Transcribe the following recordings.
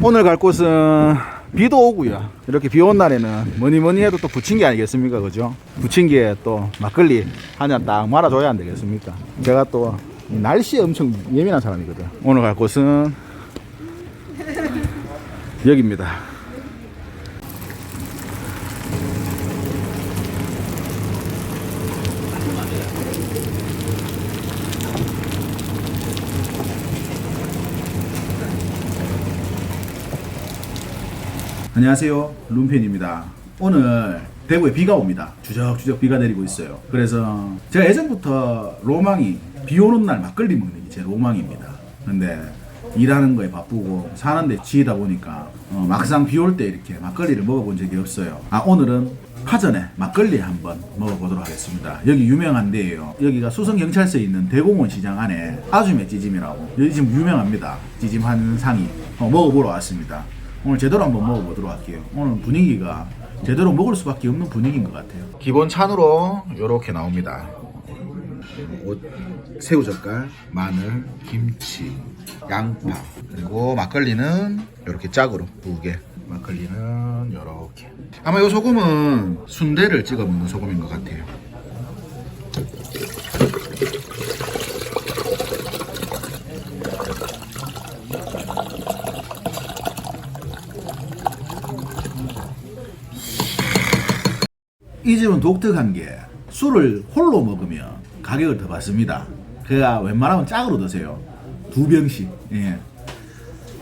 오늘 갈 곳은 비도 오고요. 이렇게 비 온 날에는 뭐니 뭐니 해도 또 부침개 아니겠습니까? 그죠? 부침개에 또 막걸리 한잔딱 말아줘야 안 되겠습니까? 제가 또 날씨에 엄청 예민한 사람이거든. 오늘 갈 곳은 여기입니다. 안녕하세요. 룸펜입니다. 오늘 대구에 비가 옵니다. 주적주적 비가 내리고 있어요. 그래서 제가 예전부터 로망이 비 오는 날 막걸리 먹는 게 제 로망입니다. 근데 일하는 거에 바쁘고 사는데 지이다 보니까 어, 막상 비 올 때 이렇게 막걸리를 먹어본 적이 없어요. 아 오늘은 파전에 막걸리 한번 먹어보도록 하겠습니다. 여기 유명한 데예요. 여기가 수성경찰서에 있는 대공원 시장 안에 아주매 찌짐이라고 여기 지금 유명합니다. 찌짐 한 상이 어, 먹어보러 왔습니다. 오늘 제대로 한번 먹어보도록 할게요. 오늘 분위기가 제대로 먹을 수밖에 없는 분위기인 것 같아요. 기본 찬으로 이렇게 나옵니다. 오- 새우젓갈, 마늘, 김치, 양파 그리고 막걸리는 이렇게 짝으로 두 개. 막걸리는 이렇게. 아마 이 소금은 순대를 찍어 먹는 소금인 것 같아요. 이 집은 독특한 게 술을 홀로 먹으면 가격을 더 받습니다. 그가 웬만하면 짝으로 드세요. 두 병씩. 예.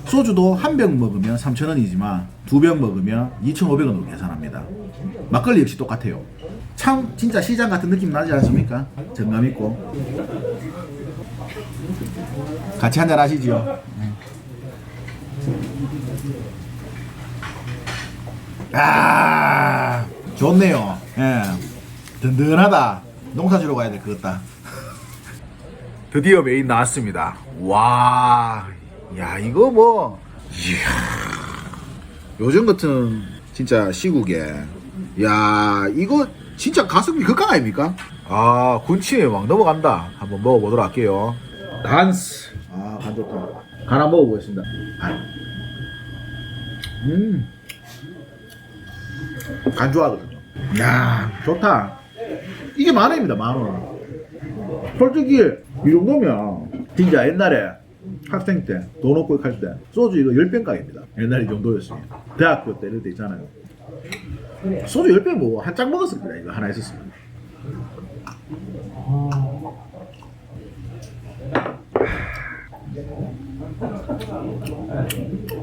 소주도 한 병 먹으면 3,000원이지만 두 병 먹으면 2,500원으로 계산합니다. 막걸리 역시 똑같아요. 참 진짜 시장 같은 느낌 나지 않습니까? 정감 있고. 같이 한잔 하시죠. 아 좋네요. 예. 든든하다. 농사지러 가야 될 것 같다. 드디어 메인 나왔습니다. 와, 야 이거 뭐, 이야, 요즘 같은 진짜 시국에, 야 이거 진짜 가성비 극강 아닙니까? 아 군침에 막 넘어간다. 한번 먹어보도록 할게요. 단스. 아, 간 좋다. 간 한번 먹어보겠습니다. 간. 음. 간 좋아하거든요. 야 좋다. 이게 만 원입니다, 만 원. 솔직히 이 정도면 진짜 옛날에 학생 때 돈 없고 할때 소주 이거 10병 가입니다. 옛날에 이 정도였으면. 대학교 때 이럴 때 있잖아요. 소주 10병 뭐 한 짝 먹었습니다. 이거 하나 있었으면.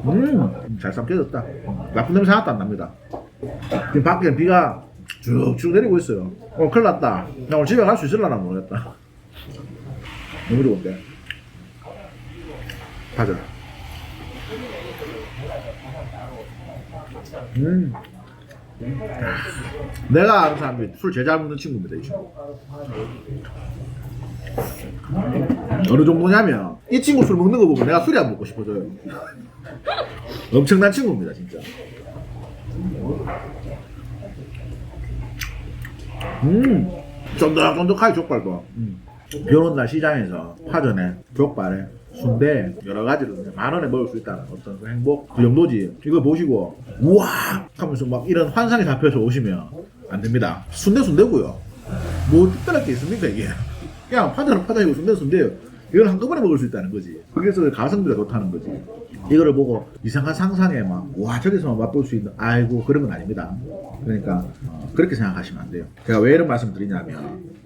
음, 잘 삼켜졌다. 나쁜 냄새 하나도 안 납니다. 지금 밖에 비가 쭉쭉 내리고 있어요. 어, 큰일 났다. 나 오늘 집에 갈 수 있을라나 모르겠다. 너무 좋은데. 가자. 음. 내가 아는 사람이 술 제일 잘 먹는 친구입니다, 이 친구. 어느 정도냐면, 이 친구 술 먹는 거 보면 내가 술이 안 먹고 싶어져요. 엄청난 친구입니다, 진짜. 음, 쫀득쫀득하게 족발도. 음. 비 오는 날 시장에서 파전에 족발에 순대 여러 가지를 만 원에 먹을 수 있다는 어떤 그 행복 그 정도지. 이거 보시고 우와 하면서 막 이런 환상이 잡혀서 오시면 안 됩니다. 순대 순대고요. 뭐 특별할 게 있습니까 이게? 그냥 파전은 파전이고 순대 순대예요. 이걸 한꺼번에 먹을 수 있다는 거지. 그래서 가성비가 좋다는 거지. 이거를 보고 이상한 상상에 막, 와, 저기서만 맛볼 수 있는, 아이고, 그런 건 아닙니다. 그러니까, 어, 그렇게 생각하시면 안 돼요. 제가 왜 이런 말씀 드리냐면,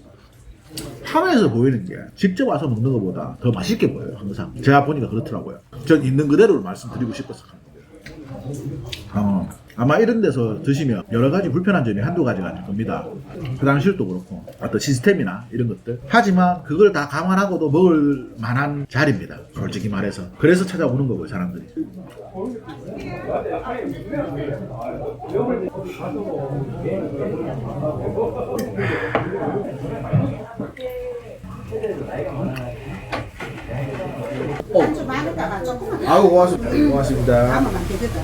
화면에서 보이는 게 직접 와서 먹는 것보다 더 맛있게 보여요, 항상. 제가 보니까 그렇더라고요. 전 있는 그대로를 말씀드리고 싶어서 하는 거예요. 어, 아마 이런 데서 드시면 여러 가지 불편한 점이 한두 가지가 아닐 겁니다. 화장실도 그렇고 어떤 시스템이나 이런 것들. 하지만 그걸 다 감안하고도 먹을 만한 자리입니다. 솔직히 말해서. 그래서 찾아오는 거고요, 사람들이. 많을까봐 조금만 아유, 고맙습니다. 고맙습니다. 담으면 되거든.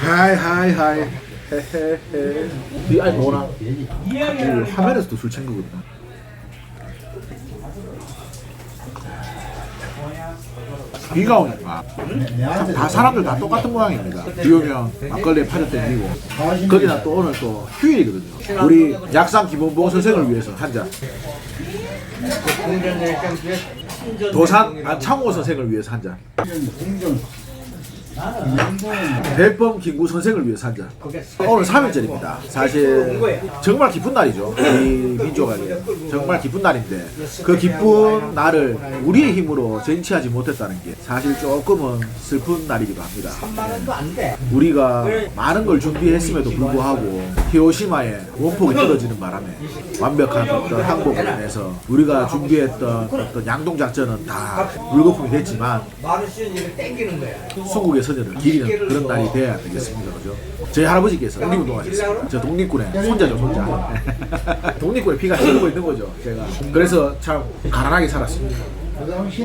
하이, 하이, 하이. 헤헤헤. 이 아니 뭐나? 이 화면에서도 술. 비가 오니까 다 사람들 다 똑같은 모양입니다. 비 오면 막걸리에 파전 땡기고 거기다 또 오늘 또 휴일이거든요. 우리 약상 기본보호 선생을 위해서 한 잔. 도산 안창호 선생을 위해서 한 잔. 대범 김구 선생을 위해서 한 잔. 오늘 3일절입니다. 사실 정말 기쁜 날이죠. 우리 민족에게 정말 기쁜 날인데 그 기쁜 날을 우리의 힘으로 쟁취하지 못했다는 게 사실 조금은 슬픈 날이기도 합니다. 우리가 많은 걸 준비했음에도 불구하고 히로시마에 원폭이 떨어지는 바람에 완벽한 어떤 항복을 인해서 우리가 준비했던 어떤 양동 작전은 다 물거품이 됐지만. 수국의 선열을 기리는 그런 날이 돼야 되겠습니다. 그죠? 저희 할아버지께서 독립운동 하셨어요. 저 독립군의 손자죠, 손자. 독립군의 피가 흐르고 있는 거죠, 제가. 그래서 참 가난하게 살았습니다. 그 당시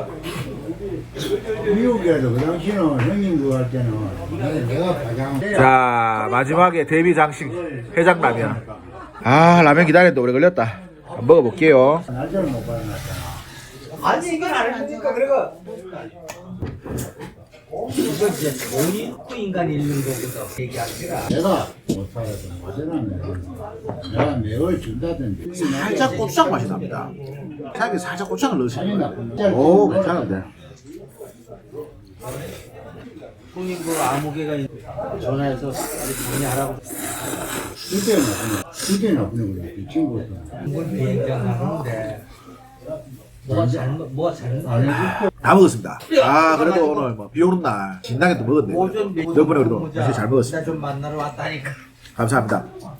미국이라도 그 당시는 형님 그할 때는 내가 가장 자, 마지막에 데뷔 장식 해장 라면. 아, 라면 기다리는데 오래 걸렸다. 한번 먹어볼게요. 날짜를 못 받아놨잖아. 아니 이건 안 해주니까 그래가 이건 진짜 돈이 있고 인간이 있는 거거든. 얘기 아니라. 내가 못 살아서 못해놨네. 내가 매월 준다든지. 살짝 고추장 맛이 납니다. 살짝 고추장을 아니 넣으시면 나쁜 오, 괜찮은데. 형님 그 아무개가 전화해서 돈이 하라고 나쁜 그때 나쁜 거야. 그 친구도 한번 비행장 하는데 뭐가 잘못 뭐가 잘못 안 해줄 다 먹었습니다. 아, 그래도 오늘 뭐 비 오는 날 신나게 또 먹었네요. 오전 덕분에 우리도 사실 잘 먹었습니다. 나좀 만나러 왔다니까. 감사합니다.